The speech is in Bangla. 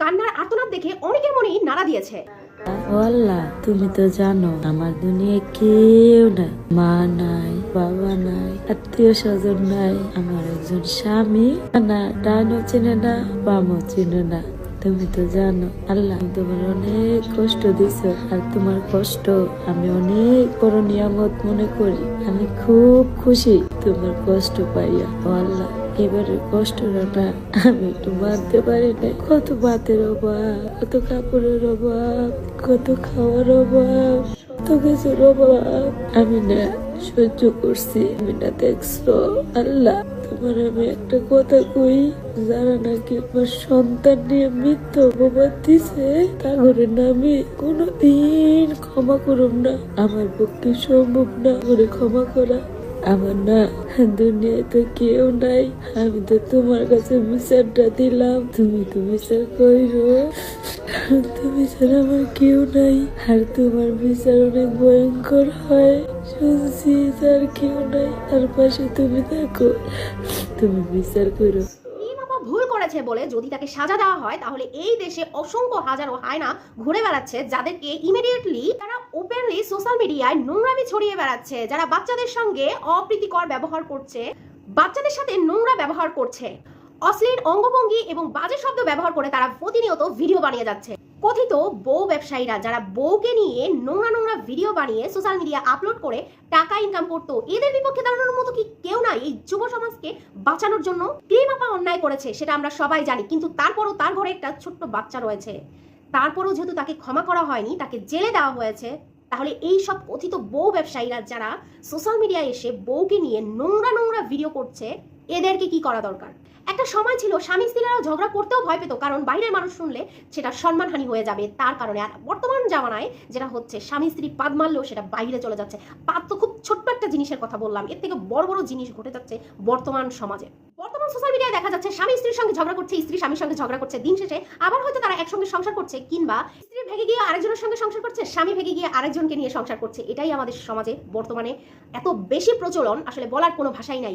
কান্নার আর্তনাদ দেখে অনেকের মনেই নাড়া দিয়েছে। তুমি তো জানো, আমার দুনিয়ায় কেউ নাই, মা নাই, বাবা নাই, আত্মীয় স্বজন নাই, আমার একজন স্বামী না ডানও চিনে না, বামও চিনে না। তুমি তো জানো, আল্লাহ তোমার অনেক কষ্ট দিছ, আর তোমার কষ্ট আমি অনেক বড় নিয়ামত মনে করি, আমি খুব খুশি তোমার কষ্ট পাইয়া। আল্লাহ এবারে কষ্টটা আমি একটু মানতে পারি না কত ভাতের অভাব, কত কাপড়ের অভাব, কত খাওয়ার অভাব কত কিছুর অভাব। আমি না সহ্য করছি, আমি না দেখছ। আল্লাহ, তোমার আমি একটা কথা কই, যারা নাকি আমার সন্তান নিয়ে মৃত্যু অপবাদ দিছে তা করে না আমি কোনোদিন ক্ষমা করুম না। আমার পক্ষে সম্ভব না করে ক্ষমা করা। আমার না দুনিয়ায় তো কেউ নাই। আমি তো তোমার কাছে বিচারটা দিলাম। তুমি তো বিচার কইরো। তুমি ছাড়া আমার কেউ নাই। আর তোমার বিচার অনেক ভয়ঙ্কর হয়। শুনছি, তার কেউ নাই। তার পাশে তুমি থাকো। তুমি বিচার করো করেছে বলে যদি তাকে সাজা দেওয়া হয়, তাহলে এই দেশে অসংখ্য হাজারো হায়না ঘুরে বেড়াচ্ছে, যাদেরকে ইমিডিয়েটলি তারা ওপেনলি সোশ্যাল মিডিয়ায় নোংরামি ছড়িয়ে বেড়াচ্ছে, যারা বাচ্চাদের সঙ্গে অপ্রীতিকর ব্যবহার করছে, বাচ্চাদের সাথে নোংরা ব্যবহার করছে। অশ্লীল অঙ্গভঙ্গি এবং বাজে শব্দ ব্যবহার করে তারা প্রতিনিয়ত ভিডিও বানিয়ে যাচ্ছে। কথিত বউ ব্যবসায়ীরা যারা বউকে নিয়ে নোংরা নোংরা ভিডিও বানিয়ে সোশ্যাল মিডিয়া আপলোড করে টাকা ইনকাম করতো, এদের বিপক্ষে দাঁড়ানোর মতো কি কেউ নাই এই যুব সমাজকে বাঁচানোর জন্য ক্রিম আপা অন্যায় করেছে সেটা আমরা সবাই জানি। কিন্তু তারপরও তার ঘরে একটা ছোট্ট বাচ্চা রয়েছে। তারপরও যেহেতু তাকে ক্ষমা করা হয়নি, তাকে জেলে দেওয়া হয়েছে, তাহলে এই সব কথিত বউ ব্যবসায়ীরা যারা সোশ্যাল মিডিয়ায় এসে বউকে নিয়ে নোংরা নোংরা ভিডিও করছে, এদেরকে কি করা দরকার? একটা সময় ছিল স্বামী স্ত্রীরাও ঝগড়া করতেও ভয় পেত, কারণ বাইরের মানুষ শুনলে সেটা সম্মানহানি হয়ে যাবে। তার কারণে আর বর্তমান জামানায় যেটা হচ্ছে, স্বামী স্ত্রী পাদ মারলেও সেটা বাইরে চলে যাচ্ছে। পাদ তো খুব ছোট্ট একটা জিনিসের কথা বললাম, এর থেকে বড় বড় জিনিস ঘটে যাচ্ছে বর্তমান সমাজে। বর্তমান সোশ্যাল মিডিয়ায় দেখা যাচ্ছে, স্বামী স্ত্রীর সঙ্গে ঝগড়া করছে, স্ত্রী স্বামীর সঙ্গে ঝগড়া করছে দিন শেষে, আবার হয়তো তারা একসঙ্গে সংসার করছে, কিংবা স্ত্রী ভেগে গিয়ে আরেকজনের সঙ্গে সংসার করছে, স্বামী ভেগে গিয়ে আরেকজনকে নিয়ে সংসার করছে। এটাই আমাদের সমাজে বর্তমানে এত বেশি প্রচলন, আসলে বলার কোনো ভাষাই নাই।